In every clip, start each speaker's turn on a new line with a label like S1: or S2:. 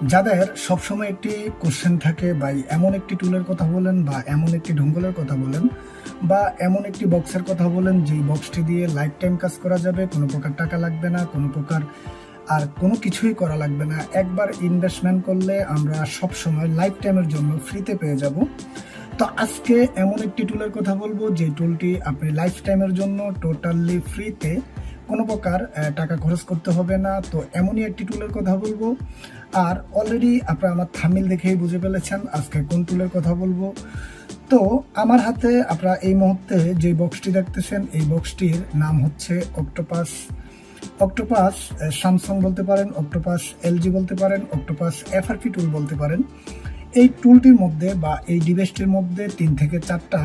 S1: যাদের সবসময় একটি কোশ্চেন থাকে বা এমন একটি টুলের কথা বলেন বা এমন একটি ঢঙ্গলের কথা বলেন বা এমন একটি বক্সের কথা বলেন, যেই বক্সটি দিয়ে লাইফ টাইম কাজ করা যাবে, কোনো প্রকার টাকা লাগবে না, কোনো প্রকার আর কোনো কিছুই করা লাগবে না। একবার ইনভেস্টমেন্ট করলে আমরা সব সময় লাইফ টাইমের জন্য ফ্রিতে পেয়ে যাব। তো আজকে এমন একটি টুলের কথা বলব, যে টুলটি আপনি লাইফ টাইমের জন্য টোটালি ফ্রিতে কোনো প্রকার টাকা খরচ করতে হবে না। তো এমনই একটি টুলের কথা বলব আর অলরেডি আপনারা আমার থামিল দেখেই বুঝে ফেলেছেন, আজকে কোন টুলের কথা বলব। তো আমার হাতে আপনারা এই মুহূর্তে যে বক্সটি দেখতেছেন, এই বক্সটির নাম হচ্ছে অক্টোপাস অক্টোপাস স্যামসাং বলতে পারেন অক্টোপাস এলজি বলতে পারেন অক্টোপাস এফআরপি টুল বলতে পারেন। এই টুলটির মধ্যে বা এই ডিভাইসটির মধ্যে তিন থেকে চারটা,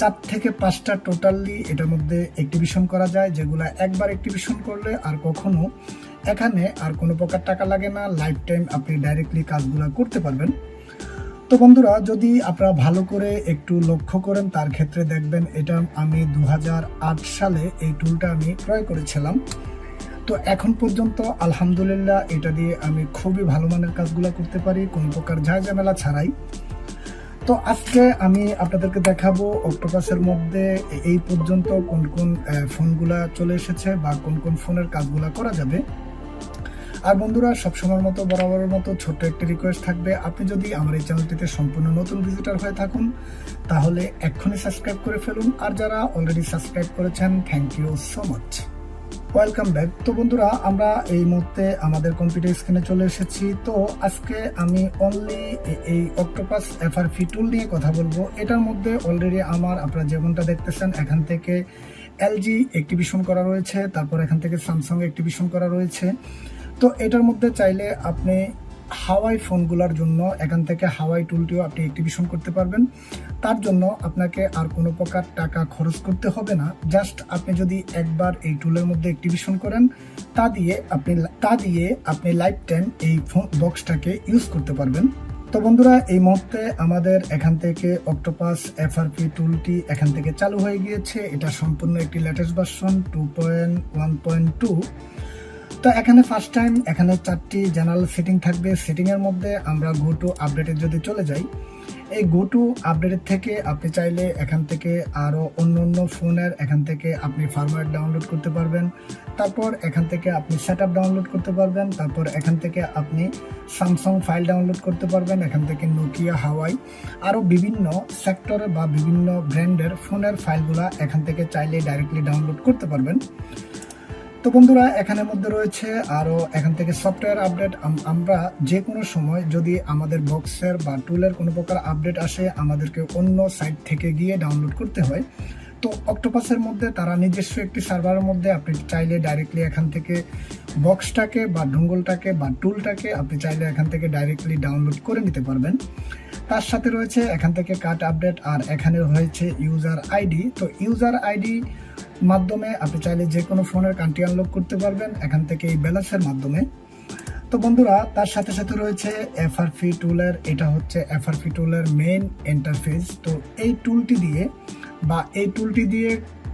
S1: চার থেকে পাঁচটা টোটালি এটার মধ্যে অ্যাক্টিভিশন করা যায়, যেগুলো একবার অ্যাক্টিভিশন করলে আর কখনো এখানে আর কোনো প্রকার টাকা লাগে না লাইফ টাইম আপনি ডাইরেক্টলি কাজগুলো করতে পারবেন। তো বন্ধুরা, যদি আপনারা ভালো করে একটু লক্ষ্য করেন, তার ক্ষেত্রে দেখবেন এটা আমি দু হাজার আট সালে এই টুলটা আমি ক্রয় করেছিলাম। তো এখন পর্যন্ত আলহামদুলিল্লাহ এটা দিয়ে আমি খুবই ভালো মানের কাজগুলো করতে পারি, কোনো প্রকার ঝাঁ ঝামেলা ছাড়াই। তো আজকে আমি আপনাদেরকে দেখাবো অক্টোপাসের মধ্যে এই পর্যন্ত কোন কোন ফোনগুলা চলে এসেছে বা কোন কোন ফোনের কাজগুলা করা যাবে। আর বন্ধুরা, সবসময়ের মতো, বরাবরের মতো ছোট্ট একটি রিকোয়েস্ট থাকবে। আপনি যদি আমার এই চ্যানেলটিতে সম্পূর্ণ নতুন ভিজিটার হয়ে থাকুন, তাহলে এক্ষুনি সাবস্ক্রাইব করে ফেলুন। আর যারা অলরেডি সাবস্ক্রাইব করেছেন thank you so much welcome back তো বন্ধুরা, আমরা এই মুহূর্তে আমাদের কম্পিউটার স্ক্রিনে চলে এসেছি। তো আজকে আমি অনলি এই অক্টোপাস এফআরপি টুল নিয়ে কথা বলব। এটার মধ্যে অলরেডি আমার আপনারা যেমনটা দেখতেছেন, এখান থেকে এলজি অ্যাক্টিভিশন করা রয়েছে, তারপর এখান থেকে স্যামসাং একটিভিশন করা রয়েছে। তো এটার মধ্যে চাইলে আপনি হাওয়াই ফোনগুলোর জন্য এখান থেকে হাওয়াই টুলটিও আপনি অ্যাক্টিভিশন করতে পারবেন। তার জন্য আপনাকে আর কোনো প্রকার টাকা খরচ করতে হবে না। জাস্ট আপনি যদি একবার এই টুলের মধ্যে অ্যাক্টিভিশন করেন, তা দিয়ে আপনি তা দিয়ে আপনি লাইফ টাইম এই ফোন বক্সটাকে ইউজ করতে পারবেন। তো বন্ধুরা, এই মুহূর্তে আমাদের এখান থেকে অক্টোপাস এফআরপি টুলটি এখান থেকে চালু হয়ে গিয়েছে। এটা সম্পূর্ণ একটি latest version two point one point two তো এখানে ফার্স্ট টাইম এখানে চারটি জেনারেল সেটিং থাকবে। সেটিং এর মধ্যে আমরা গো টু আপডেটে যদি চলে যাই, এই গো টু আপডেটের থেকে আপনি চাইলে এখান থেকে আরও অন্য অন্য ফোনের এখান থেকে আপনি ফার্মওয়্যার ডাউনলোড করতে পারবেন। তারপর এখান থেকে আপনি সেট ডাউনলোড করতে পারবেন। তারপর এখান থেকে আপনি স্যামসাং ফাইল ডাউনলোড করতে পারবেন, এখান থেকে নোকিয়া হাওয়াই আরও বিভিন্ন সেক্টরে বা বিভিন্ন ব্র্যান্ডের ফোনের ফাইলগুলা এখান থেকে চাইলে ডাইরেক্টলি ডাউনলোড করতে পারবেন। তো বন্ধুরা, এখানের মধ্যে রয়েছে আরও এখান থেকে সফটওয়্যার আপডেট আমরা যে কোনো সময় যদি আমাদের বক্সের বা টুলের কোনো প্রকার আপডেট আসে, আমাদেরকে অন্য সাইট থেকে গিয়ে ডাউনলোড করতে হয়। তো অক্টোপাসের মধ্যে তারা নিজস্ব একটি সার্ভারের মধ্যে আপনি চাইলে ডাইরেক্টলি এখান থেকে বক্সটাকে বা ডুঙ্গলটাকে বা টুলটাকে আপনি চাইলে এখান থেকে ডাইরেক্টলি ডাউনলোড করে নিতে পারবেন। তার সাথে রয়েছে এখান থেকে কাট আপডেট আর এখানে রয়েছে ইউজার আইডি তো ইউজার আইডি মাধ্যমে আপনি চাইলে যে কোনো ফোনের কান্ট্রি আনলক করতে পারবেন এখান থেকে এই ব্যালেন্সের মাধ্যমে। তো বন্ধুরা, তার সাথে সাথে রয়েছে এফআরপি টুলের এটা হচ্ছে এফআরপি টুলের মেইন ইন্টারফেস তো এই টুলটি দিয়ে বা এই টুলটি দিয়ে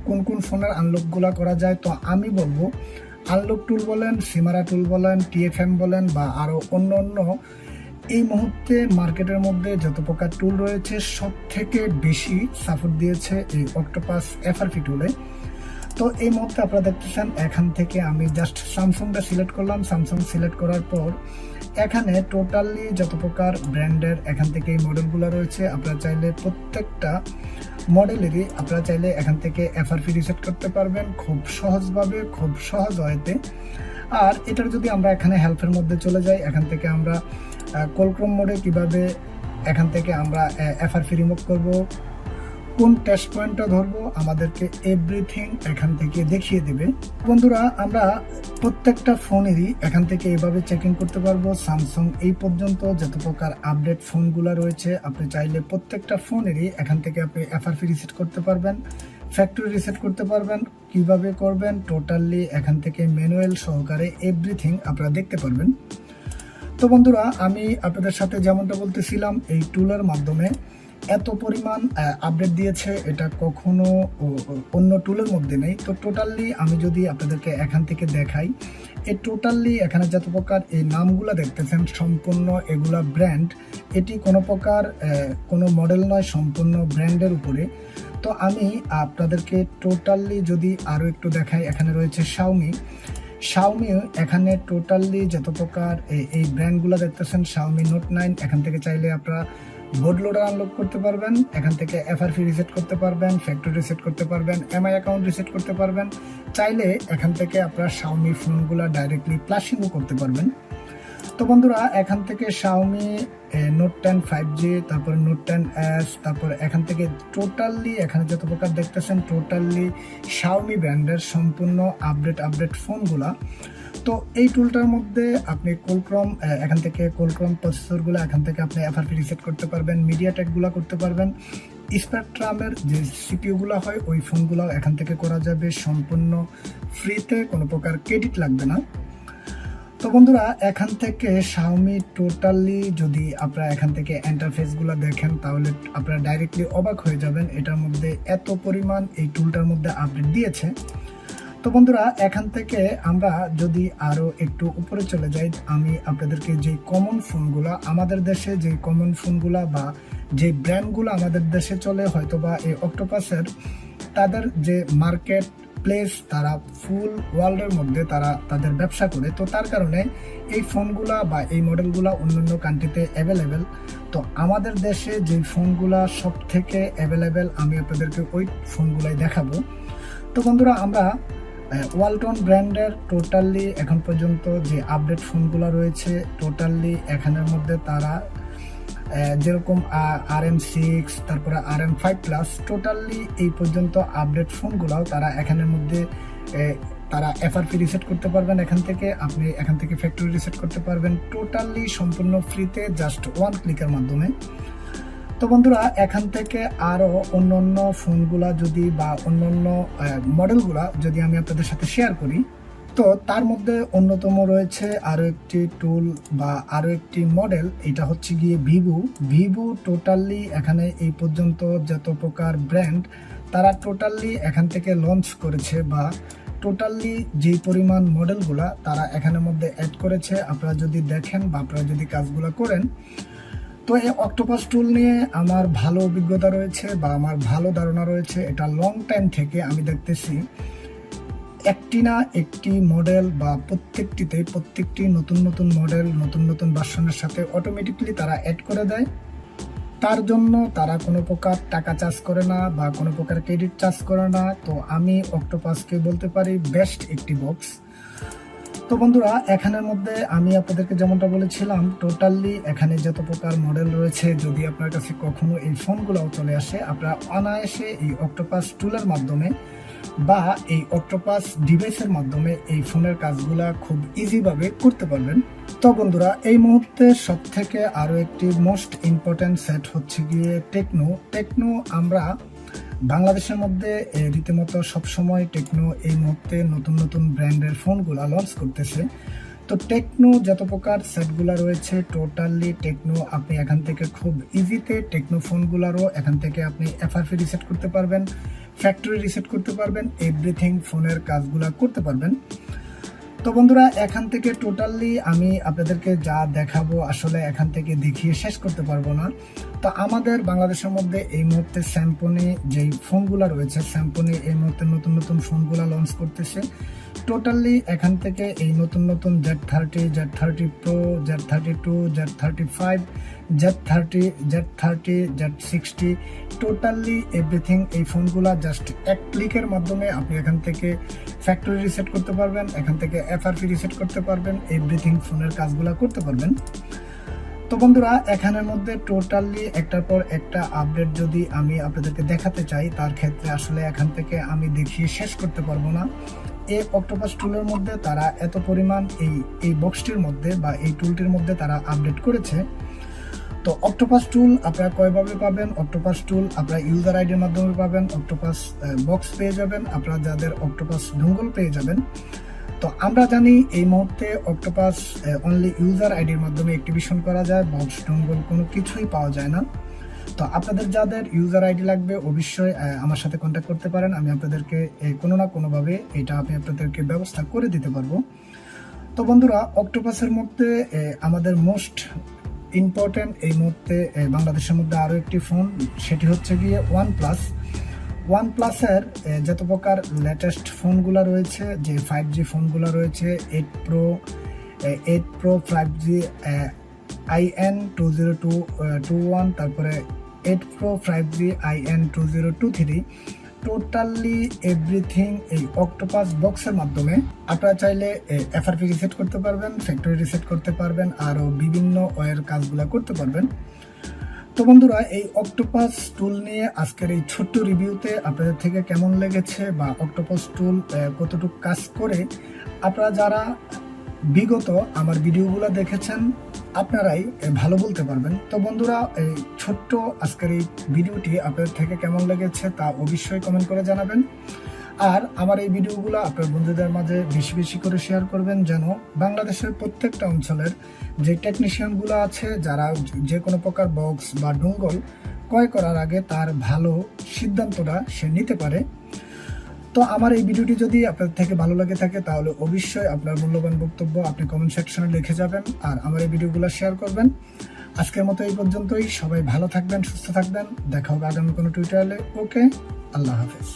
S1: কোন কোন ফোনের আনলকগুলো করা যায়, তো আমি বলব আনলক টুল বলেন সিমারা টুল বলেন টিএফএম বলেন বা আরও অন্য অন্য, এই মুহূর্তে মার্কেটের মধ্যে যত প্রকার টুল রয়েছে সব থেকে বেশি সাপোর্ট দিয়েছে এই অক্টোপাস এফআরপি টুলে তো এই মুহূর্তে আপনারা দেখতেছেন, এখান থেকে আমি জাস্ট স্যামসাংটা সিলেক্ট করলাম। স্যামসাং সিলেক্ট করার পর এখানে টোটালি যত প্রকার ব্র্যান্ডের এখান থেকে এই মডেলগুলো রয়েছে, আপনারা চাইলে প্রত্যেকটা মডেলেরই আপনারা চাইলে এখান থেকে এফআরপি রিসেট করতে পারবেন খুব সহজভাবে, খুব সহজ ওয়েতে। আর এটার যদি আমরা এখানে হেল্পের মধ্যে চলে যাই, এখান থেকে আমরা কোলক্রম মোডে কীভাবে এখান থেকে আমরা এফআরপি রিমুভ করব কোন টেস্ট পয়েন্টটা ধরবো, আমাদেরকে এভরিথিং এখান থেকে দেখিয়ে দেবে। বন্ধুরা, আমরা প্রত্যেকটা ফোনেরই এখান থেকে এভাবে চেকিং করতে পারব। স্যামসাং এই পর্যন্ত যত প্রকার আপডেট ফোনগুলো রয়েছে, আপনি চাইলে প্রত্যেকটা ফোনেরই এখান থেকে আপনি এফআরপি রিসেট করতে পারবেন ফ্যাক্টরি রিসেট করতে পারবেন, কীভাবে করবেন টোটালি এখান থেকে ম্যানুয়াল সহকারে এভরিথিং আপনারা দেখতে পারবেন। তো বন্ধুরা, আমি আপনাদের সাথে যেমনটা বলতেছিলাম, এই টুলের মাধ্যমে এত পরিমাণ আপডেট দিয়েছে, এটা কখনো অন্য টুলের মধ্যে নেই। তো টোটালি আমি যদি আপনাদেরকে এখান থেকে দেখাই এই টোটালি এখানে যত প্রকার এই নামগুলো দেখতেছেন, সম্পূর্ণ এগুলা ব্র্যান্ড এটি কোনো প্রকার কোনো মডেল নয়, সম্পূর্ণ ব্র্যান্ডের উপরে। তো আমি আপনাদেরকে টোটালি যদি আরও একটু দেখাই, এখানে রয়েছে শাওমি শাওমি এখানে টোটালি যত প্রকার এই ব্র্যান্ডগুলো দেখতেছেন শাওমি নোট নাইন এখান থেকে চাইলে আপনারা বোর্ড লোড আনলক করতে পারবেন, এখান থেকে এফআরপি রিসেট করতে পারবেন ফ্যাক্টরি রিসেট করতে পারবেন এমআই অ্যাকাউন্ট রিসেট করতে পারবেন। চাইলে এখান থেকে আপনার শাওমি ফোনগুলো ডাইরেক্টলি প্লাসিংও করতে পারবেন। তো বন্ধুরা, এখান থেকে Xiaomi note ten five G তারপরে নোট টেন এস তারপর এখান থেকে টোটালি এখানে যত প্রকার দেখতেছেন টোটালি শাওমি ব্র্যান্ডের সম্পূর্ণ আপডেট আপডেট ফোনগুলা তো এই টুলটার মধ্যে আপনি কোলক্রম এখান থেকে কোলক্রম প্রসেসরগুলো এখান থেকে আপনি এফআরপি রিসেট করতে পারবেন মিডিয়া টেকগুলো করতে পারবেন। স্পেকট্রামের যে সিপিইউগুলো হয়, ওই ফোনগুলো এখান থেকে করা যাবে। সম্পূর্ণ ফ্রিতে কোনো প্রকার ক্রেডিট লাগবে না। তো বন্ধুরা, এখান থেকে শাওমি টোটালি যদি আপনারা এখান থেকে ইন্টারফেসগুলো দেখেন, তাহলে আপনারা ডাইরেক্টলি অবাক হয়ে যাবেন এটার মধ্যে এত পরিমাণ এই টুলটার মধ্যে আপডেট দিয়েছে। তো বন্ধুরা, এখান থেকে আমরা যদি আরও একটু উপরে চলে যাই, আমি আপনাদেরকে যে কমন ফোনগুলো আমাদের দেশে, যে কমন ফোনগুলো বা যে ব্র্যান্ডগুলো আমাদের দেশে চলে হয়তো বা এই অক্টোপাসের তাদের যে মার্কেট প্লেস তারা ফুল ওয়ার্ল্ডের মধ্যে তারা তাদের ব্যবসা করে। তো তার কারণে এই ফোনগুলা বা এই মডেলগুলা অন্যান্য কান্ট্রিতে অ্যাভেলেবেল তো আমাদের দেশে যে ফোনগুলা সব থেকে অ্যাভেলেবেল আমি আপনাদেরকে ওই ফোনগুলাই দেখাবো। তো বন্ধুরা, আমরা ওয়ালটন ব্র্যান্ডের টোটালি এখন পর্যন্ত যে আপডেট ফোনগুলো রয়েছে টোটালি এখানের মধ্যে তারা যেরকম আর এম সিক্স তারপরে R M five plus totally এই পর্যন্ত আপডেট ফোনগুলোও তারা এখানের মধ্যে তারা এফআরপি রিসেট করতে পারবেন এখান থেকে, আপনি এখান থেকে ফ্যাক্টরি রিসেট করতে পারবেন। টোটালি সম্পূর্ণ ফ্রিতে জাস্ট ওয়ান ক্লিকের মাধ্যমে। তো বন্ধুরা, এখান থেকে আরও অন্য অন্য ফোনগুলা যদি বা অন্য অন্য মডেলগুলা যদি আমি আপনাদের সাথে শেয়ার করি তো তার মধ্যে অন্যতম রয়েছে আরও একটি টুল বা আরও একটি মডেল এটা হচ্ছে গিয়ে ভিভো ভিভো টোটালি এখানে এই পর্যন্ত যত প্রকার ব্র্যান্ড তারা টোটালি এখান থেকে লঞ্চ করেছে বা টোটালি যেই পরিমাণ মডেলগুলা তারা এখানের মধ্যে অ্যাড করেছে। আপনারা যদি দেখেন বা আপনারা যদি কাজগুলো করেন, তো এই অক্টোপাস টুল নিয়ে আমার ভালো অভিজ্ঞতা রয়েছে বা আমার ভালো ধারণা রয়েছে। এটা লং টাইম থেকে আমি দেখতেছি। একটি না একটি মডেল বা প্রত্যেকটিতে প্রত্যেকটি নতুন নতুন মডেল নতুন নতুন ভার্সনের সাথে অটোমেটিকলি তারা অ্যাড করে দেয়। তার জন্য তারা কোনো প্রকার টাকা চার্জ করে না বা কোনো প্রকার ক্রেডিট চার্জ করে না। তো আমি অক্টোপাসকে বলতে পারি বেস্ট একটি বক্স তো বন্ধুরা, এখানের মধ্যে আমি আপনাদেরকে যেমনটা বলেছিলাম টোটালি এখানে যত প্রকার মডেল রয়েছে, যদি আপনার কাছে কখনো এই ফোনগুলোও চলে আসে, আপনারা অনায়াসে এই অক্টোপাস টুলের মাধ্যমে বা এই অক্টোপাস ডিভাইসের মাধ্যমে এই ফোনের কাজগুলা খুব ইজিভাবে করতে পারবেন। তো বন্ধুরা, এই মুহূর্তে সব থেকে আরও একটি মোস্ট ইম্পর্ট্যান্ট সেট হচ্ছে গিয়ে টেকনো টেকনো আমরা বাংলাদেশের মধ্যে রীতিমতো সবসময় টেকনো এই মুহূর্তে নতুন নতুন ব্র্যান্ডের ফোনগুলো লঞ্চ করতেছে। তো টেকনো যত প্রকার সেটগুলো রয়েছে টোটালি টেকনো আপনি এখান থেকে খুব ইজিতে টেকনো ফোনগুলোরও এখান থেকে আপনি এফআরপি রিসেট করতে পারবেন। ফ্যাক্টরি রিসেট করতে পারবেন এভরিথিং ফোনের কাজগুলো করতে পারবেন। তো বন্ধুরা, এখান থেকে টোটালি আমি আপনাদেরকে যা দেখাবো আসলে এখান থেকে দেখিয়ে শেষ করতে পারব না। তো আমাদের বাংলাদেশের মধ্যে এই মুহূর্তে স্যাম্পনি যেই ফোনগুলো রয়েছে স্যাম্পনি এই মুহূর্তে নতুন নতুন ফোনগুলো লঞ্চ করতেছে। টোটালি এখান থেকে এই নতুন নতুন Z thirty Z thirty pro Z thirty two Z thirty five Z thirty Z thirty Z sixty totally everything এই ফোনগুলো জাস্ট এক ক্লিকের মাধ্যমে আপনি এখান থেকে ফ্যাক্টরি রিসেট করতে পারবেন, এখান থেকে এফআরপি রিসেট করতে পারবেন এভরিথিং ফোনের কাজগুলো করতে পারবেন। তো বন্ধুরা, এখানের মধ্যে টোটালি একটার পর একটা আপডেট যদি আমি আপনাদেরকে দেখাতে চাই, তার ক্ষেত্রে আসলে এখান থেকে আমি দেখিয়ে শেষ করতে পারব না। এই অক্টোপাস টুলের মধ্যে তারা এত পরিমাণ এই এই বক্সটির মধ্যে বা এই টুলটির মধ্যে তারা আপডেট করেছে। তো অক্টোপাস টুল আপনারা কয়ভাবে পাবেন? অক্টোপাস টুল আপনারা ইউজার আইডির মাধ্যমে পাবেন। অক্টোপাস বক্স পেয়ে যাবেন। আপনারা যাদের অক্টোপাস ডুঙ্গল পেয়ে যাবেন। তো আমরা জানি এই মুহূর্তে অক্টোপাস অনলি ইউজার আইডির মাধ্যমে অ্যাক্টিভেশন করা যায়। বক্স ডুঙ্গল কোনো কিছুই পাওয়া যায় না। তো আপনাদের যাদের ইউজার আইডি লাগবে, অবশ্যই আমার সাথে কন্ট্যাক্ট করতে পারেন। আমি আপনাদেরকে কোনো না কোনোভাবে এটা আমি আপনাদেরকে ব্যবস্থা করে দিতে পারব। তো বন্ধুরা, অক্টোপাসের মধ্যে আমাদের মোস্ট ইম্পর্টেন্ট এই মুহূর্তে বাংলাদেশের মধ্যে আরও একটি ফোন সেটি হচ্ছে গিয়ে ওয়ান প্লাস ওয়ান প্লাসের যত প্রকার লেটেস্ট ফোনগুলো রয়েছে, যে ফাইভ জি ফোনগুলো রয়েছে eight pro eight pro five G I N two zero two two one তারপরে eight pro five G I N two zero two three totally everything এই অক্টোপাস বক্সের মাধ্যমে আপনারা চাইলে এফআরপি রিসেট করতে পারবেন ফ্যাক্টরি রিসেট করতে পারবেন, আরও বিভিন্ন ওয়ের কাজগুলো করতে পারবেন। তো বন্ধুরা, এই অক্টোপাস টুল নিয়ে আজকের এই ছোট্ট রিভিউতে আপনাদের থেকে কেমন লেগেছে বা অক্টোপাস টুল কতটুকু কাজ করে, আপনারা যারা বিগত আমার ভিডিওগুলো দেখেছেন আপনারাই ভালো বলতে পারবেন। তো বন্ধুরা, এই ছোট্ট আজকের এই ভিডিওটি আপনাদের থেকে কেমন লেগেছে তা অবশ্যই কমেন্ট করে জানাবেন। আর আমার এই ভিডিওগুলো আপনার বন্ধুদের মাঝে বেশি বেশি করে শেয়ার করবেন যেন বাংলাদেশের প্রত্যেকটা অঞ্চলের যে টেকনিশিয়ানগুলো আছে, যারা যে কোনো প্রকার বক্স বা ডুঙ্গল ক্রয় করার আগে তার ভালো সিদ্ধান্তটা সে নিতে পারে। তো আমার এই ভিডিওটি যদি আপনার থেকে ভালো লাগে থাকে, তাহলে অবশ্যই আপনার মূল্যবান বক্তব্য আপনি কমেন্ট সেকশনে লিখে যাবেন আর আমার এই ভিডিওগুলো শেয়ার করবেন। আজকের মতো এই পর্যন্তই। সবাই ভালো থাকবেন, সুস্থ থাকবেন। দেখা হবে আগামী কোনো টুইটারে ওকে আল্লাহ হাফেজ।